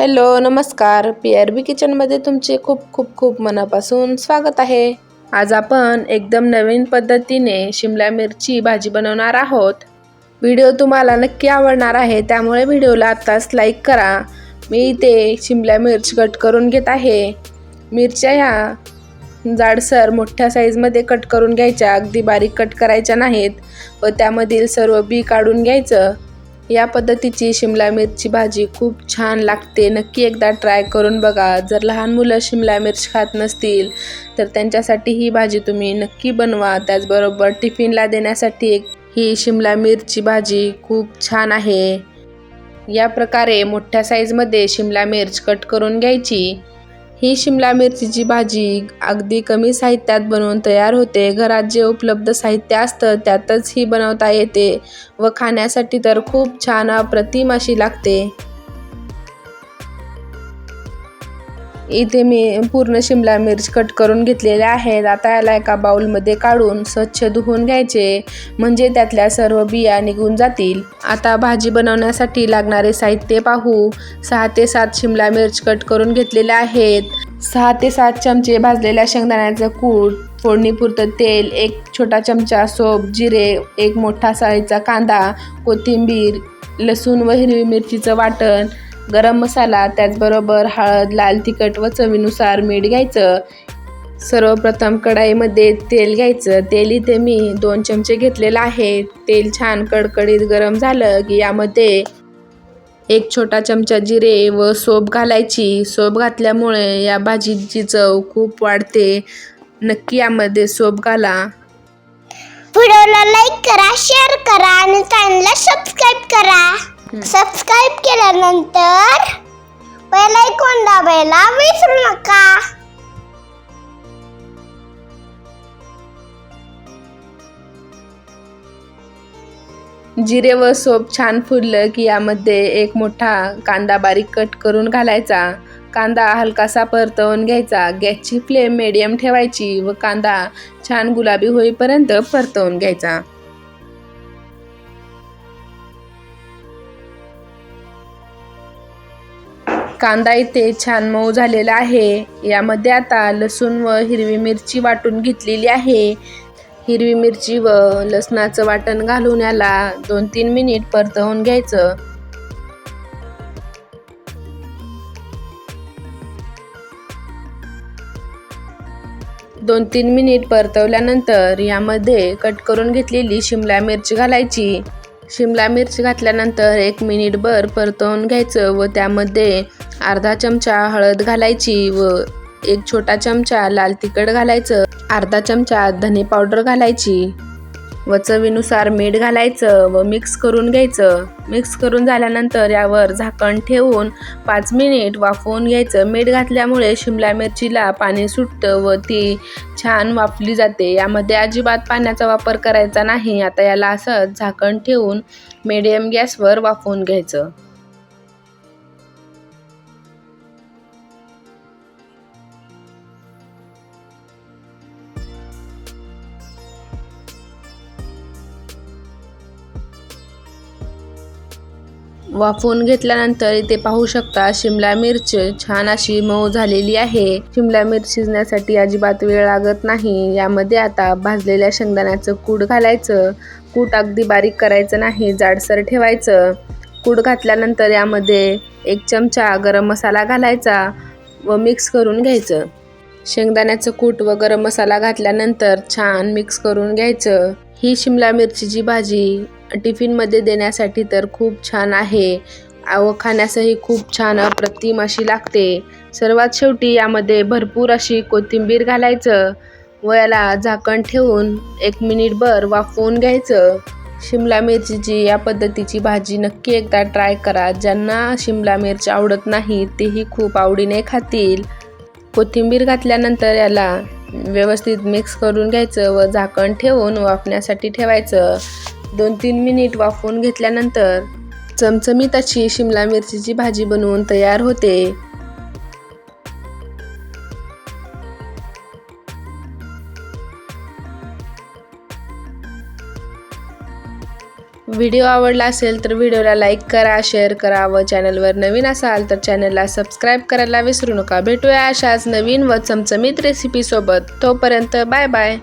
Hello नमस्कार. P R B किचनमध्ये तुमचे खूप खूप खूप मनापासून स्वागत आहे. आज आपण एकदम नवीन पद्धतीने शिमला मिरची भाजी बनवणार आहोत. व्हिडिओ तुम्हाला नक्की आवडणार आहे त्यामुळे व्हिडिओला आत्ताच लाईक करा. मी इथे शिमला मिर्च कट करून घेत आहे. मिरच्या ह्या जाडसर मोठ्या साईजमध्ये कट करून घ्यायच्या अगदी बारीक कट करायच्या नाहीत. व त्यामधील सर्व बी काढून घ्यायचं. या पद्धतीची शिमला मिरची भाजी खूप छान लागते. नक्की एकदा ट्राय करून बघा. जर लहान मुलं शिमला मिरची खात नसतील तर त्यांच्यासाठी ही भाजी तुम्ही नक्की बनवा. त्याचबरोबर टिफिनला देण्यासाठी एक ही शिमला मिरची भाजी खूप छान आहे. या प्रकारे मोठ्या साईजमध्ये शिमला मिरच कट करून घ्यायची. ही शिमला मिरचीची भाजी अगदी कमी साहित्यात बनवून तयार होते. घरात जे उपलब्ध साहित्य असतं त्यातच ही बनवता येते व खाण्यासाठी तर खूप छान अप्रतिम अशी लागते. इथे मी पूर्ण शिमला मिर्च कट करून घेतलेल्या आहेत. आता याला एका बाउलमध्ये काढून स्वच्छ धुवून घ्यायचे. म्हणजे त्यातल्या सर्व बिया निघून जातील. आता भाजी बनवण्यासाठी लागणारे साहित्य पाहू. सहा ते सात शिमला मिर्च कट करून घेतलेले आहेत. सहा ते सात चमचे भाजलेल्या शेंगदाण्याचं कूट फोडणीपुरतं तेल एक छोटा चमचा सोप जिरे एक मोठा साळीचा कांदा कोथिंबीर लसूण व हिरवी मिरचीचं वाटण गरम मसाला त्याचबरोबर हळद लाल तिखट व चवीनुसार मीठ घ्यायचं. सर्वप्रथम कढाईमध्ये तेल घ्यायचं. तेल इथे मी दोन चमचे घेतलेलं आहे. तेल छान कडकडीत गरम झालं की यामध्ये एक छोटा चमचा जिरे व सोप घालायची. सोप घातल्यामुळे या भाजीची चव खूप वाढते. नक्की यामध्ये सोप घाला. व्हिडिओला लाईक करा शेअर करा आणि चॅनलला सबस्क्राईब करा सबस्क्राईब केल्यानंतर बेल आयकॉन दाबायला विसरू नका. जिरे व सोप छान फुललं की यामध्ये एक मोठा कांदा बारीक कट करून घालायचा. कांदा हलकासा परतवून घ्यायचा. गॅसची फ्लेम मिडियम ठेवायची व कांदा छान गुलाबी होईपर्यंत परतवून घ्यायचा. कांदा इथे छान मऊ झालेला आहे. यामध्ये आता लसूण व हिरवी मिरची वाटून घेतलेली आहे. हिरवी मिरची व लसणाचं वाटण घालून याला दोन तीन मिनिट परतवून घ्यायचं. दोन तीन मिनिट परतवल्यानंतर यामध्ये कट करून घेतलेली शिमला मिरची घालायची. शिमला मिरची घातल्यानंतर एक मिनिटभर परतवून घ्यायचं व त्यामध्ये अर्धा चमचा हळद घालायची व एक छोटा चमचा लाल तिखट घालायचं अर्धा चमचा धने पावडर घालायची. व चवीनुसार मीठ घालायचं व मिक्स करून घ्यायचं. मिक्स करून झाल्यानंतर यावर झाकण ठेवून पाच मिनिट वाफवून घ्यायचं. मीठ घातल्यामुळे शिमला मिरचीला पाणी सुटतं व ती छान वाफली जाते. यामध्ये अजिबात पाण्याचा वापर करायचा नाही. आता याला असं झाकण ठेवून मिडियम गॅसवर वाफवून घ्यायचं. वाफवून घेतल्यानंतर इथे पाहू शकता शिमला मिरच छान अशी मऊ झालेली आहे. शिमला मिरच शिजण्यासाठी अजिबात वेळ लागत नाही. यामध्ये आता भाजलेल्या शेंगदाण्याचं कूट घालायचं. कूट अगदी बारीक करायचं नाही जाडसर ठेवायचं. कूट घातल्यानंतर यामध्ये एक चमचा गरम मसाला घालायचा व मिक्स करून घ्यायचं. शेंगदाण्याचं कूट व गरम मसाला घातल्यानंतर छान मिक्स करून घ्यायचं. ही शिमला मिरचीची भाजी टिफिनमध्ये देण्यासाठी तर खूप छान आहे. व खाण्यासही खूप छान अप्रतिम अशी लागते. सर्वात शेवटी यामध्ये भरपूर अशी कोथिंबीर घालायचं. व याला झाकण ठेवून एक मिनिटभर वाफवून घ्यायचं. शिमला मिरचीची या पद्धतीची भाजी नक्की एकदा ट्राय करा. ज्यांना शिमला मिरची आवडत नाही तेही खूप आवडीने खातील. कोथिंबीर घातल्यानंतर याला व्यवस्थित मिक्स करून घ्यायचं व झाकण ठेवून वाफण्यासाठी ठेवायचं. दोन तीन मिनिट वाफवून घेतल्यानंतर चमचमीत अशी शिमला मिरचीची भाजी बनवून तयार होते. व्हिडिओ आवडला असेल तर व्हिडिओला लाईक करा शेअर करा व चॅनलवर नवीन असाल तर चॅनलला सबस्क्राईब करायला विसरू नका. भेटूया अशाच नवीन व चमचमीत रेसिपीसोबत तोपर्यंत बाय बाय